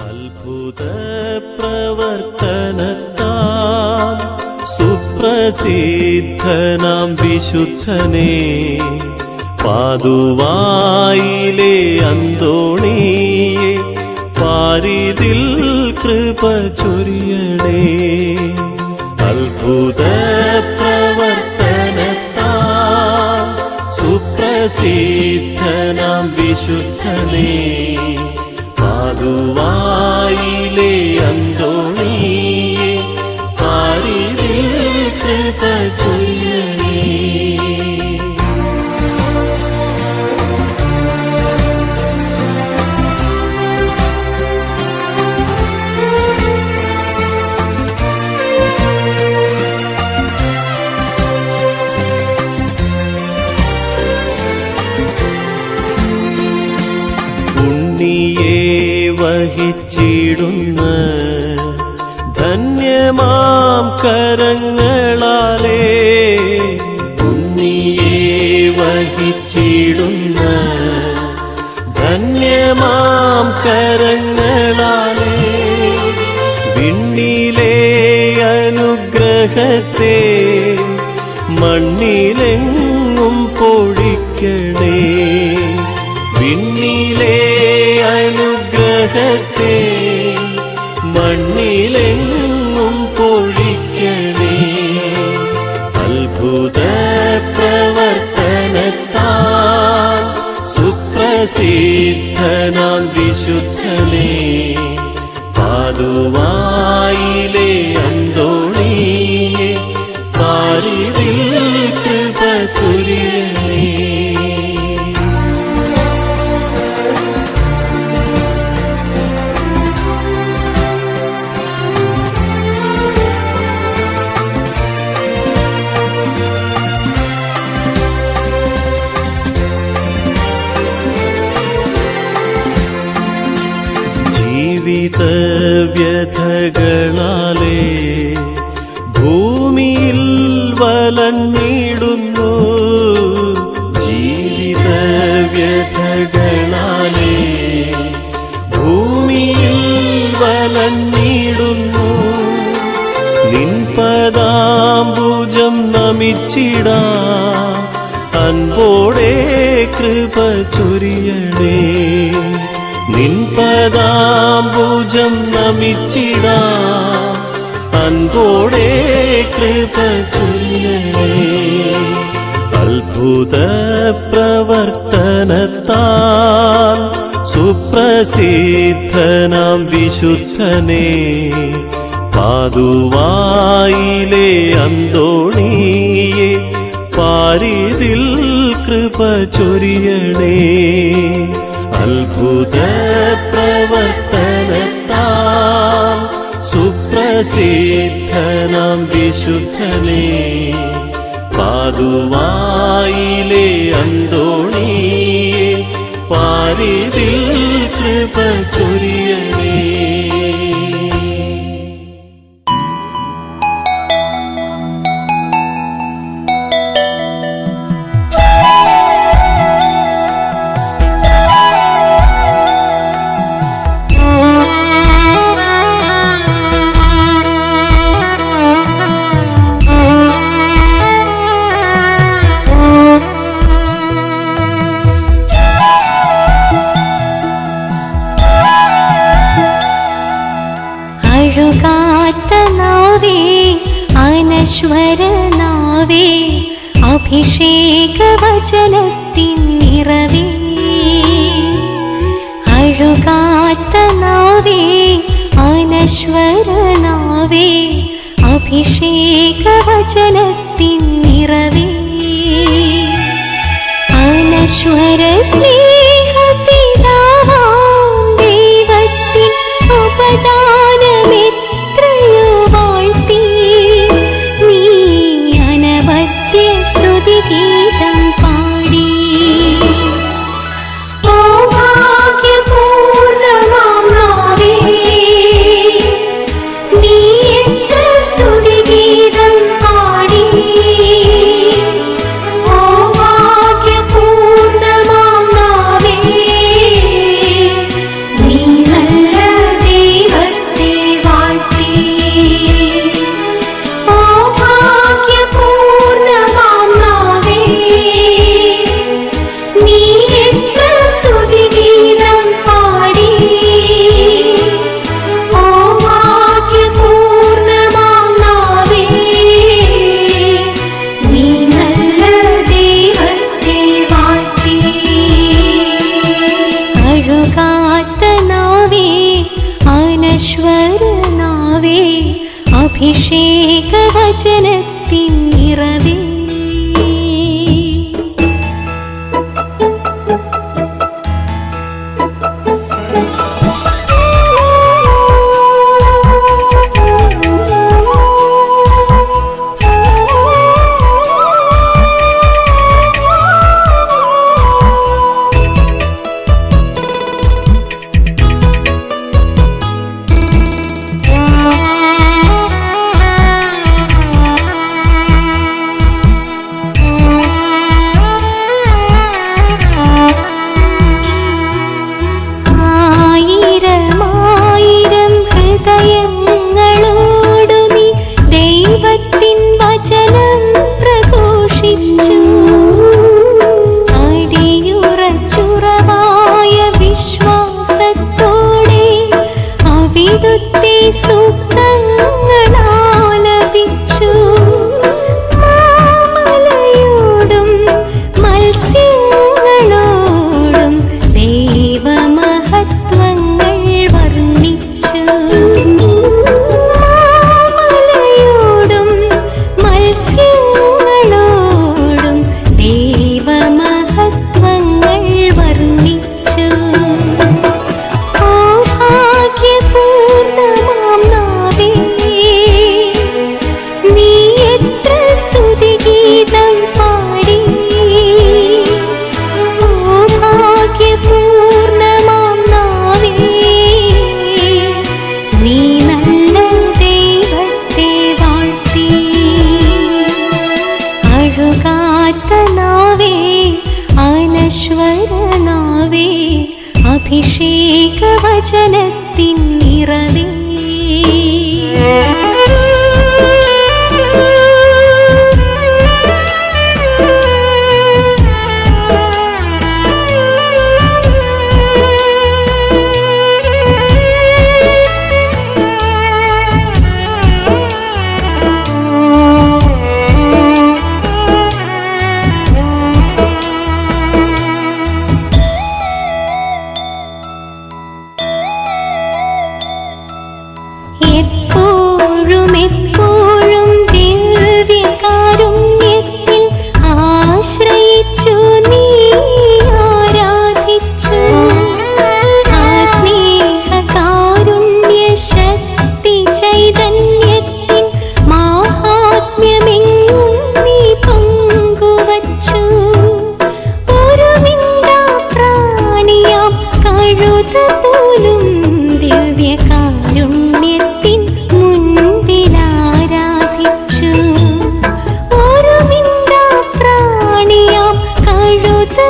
അത്ഭുത പ്രവർത്തനത്താൽ സുപ്രസിദ്ധനാം വിശുദ്ധനെ. പാതുവായിലെ അന്തോണിയെ പാരിതിൽ കൃപ ചൊരിയണേ. അത്ഭുത പ്രവർത്തനത്താൽ സുപ്രസിദ്ധനാം വിശുദ്ധനെ. പാതുവായിലെ അന്തോണിയെ വഹിച്ചിടുന്ന ധന്യമാം കരങ്ങളാലേ. ഉണ്ണിയെ വഹിച്ചിടുന്ന ധന്യമാം കരങ്ങളാലേ. നമിച്ചിടാ അൻപോടെ കൃപ ചൊരിയണേ. നിൻപദാംബുജം നമിച്ചിടാ. അൻപോടെ കൃപ ചൊരിയണേ. അത്ഭുത പ്രവർത്തനത്താൽ സുപ്രസിദ്ധനാം വിശുദ്ധനെ. പാതുവായിലെ അന്തോണിയെ പാരിതിൽ കൃപ ചൊരിയണേ. അത്ഭുത പ്രവർത്തനത്താൽ സുപ്രസിദ്ധനാം വിശുദ്ധനെ. പാതുവായിലെ അന്തോണിയെ പാരിതിൽ കൃപ അനശ്വരനാവേ അഭിഷേക വചനത്തിൻ നിറവേ അഴുകാത്ത നാവേ അഭിഷേക വചനത്തിൻ നിറവേ അനശ്വര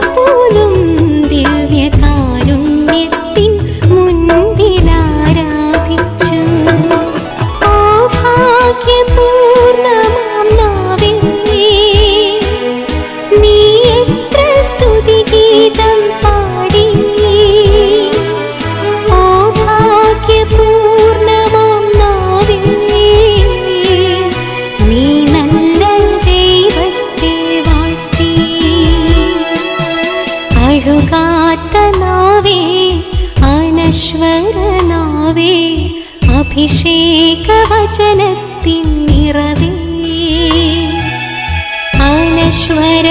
tú അഴുകാത്ത നാവേ അനശ്വരനാവേ അഭിഷേക വചനത്തിൻ നിറവേ. അനശ്വര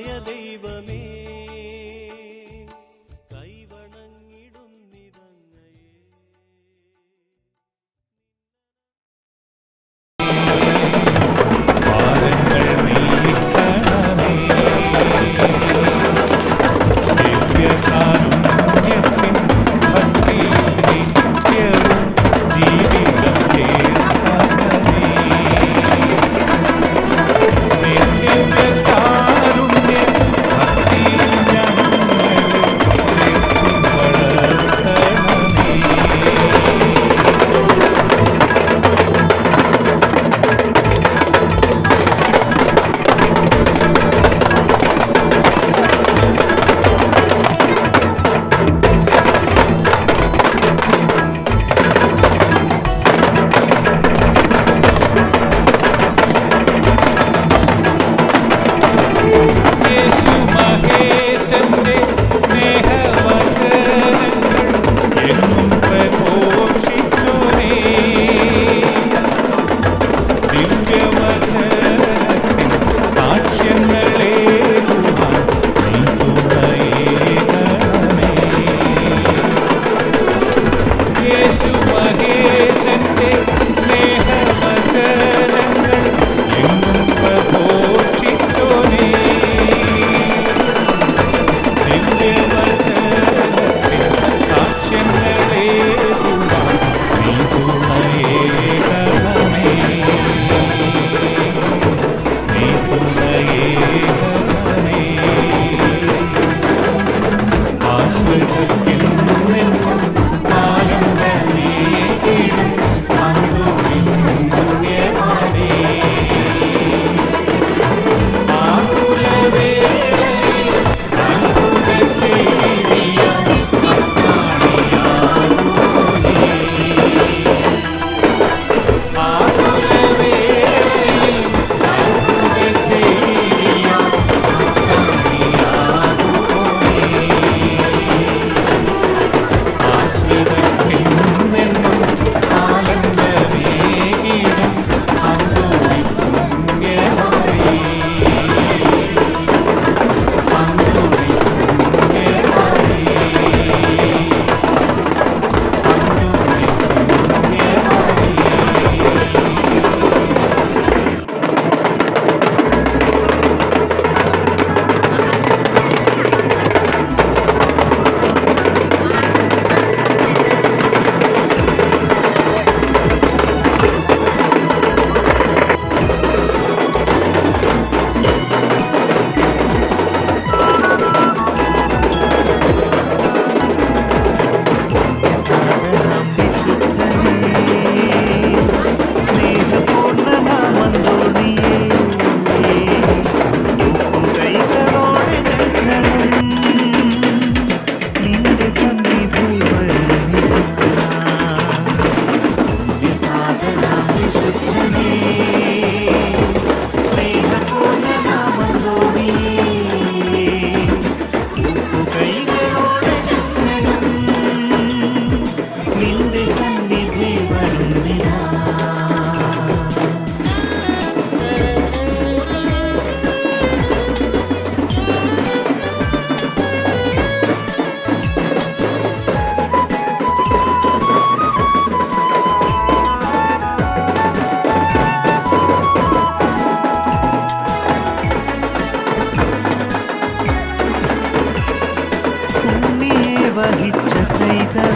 ദൈവമേ.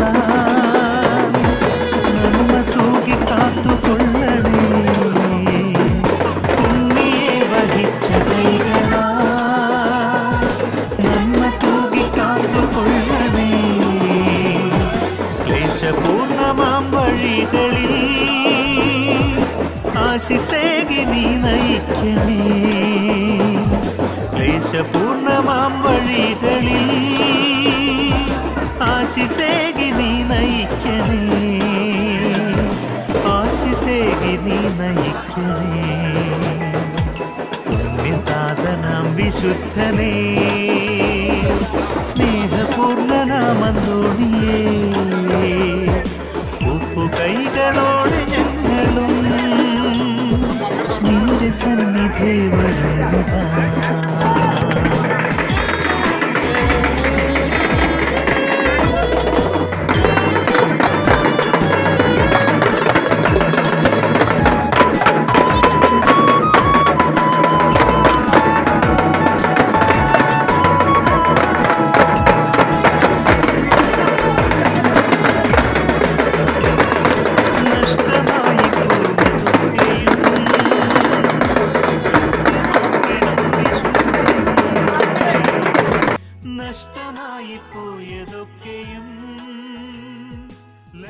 love. നയിക്കണേ. ആശിസേകി നീ നയിക്കണേ. പുണ്യതാതനാം വിശുദ്ധനേ. സ്നേഹപൂർണനാമന്തോണിയേ ഉപ്പുകൈകളോട് ഞങ്ങളും നിന്റെ സന്നിധി വരുന്നതാ.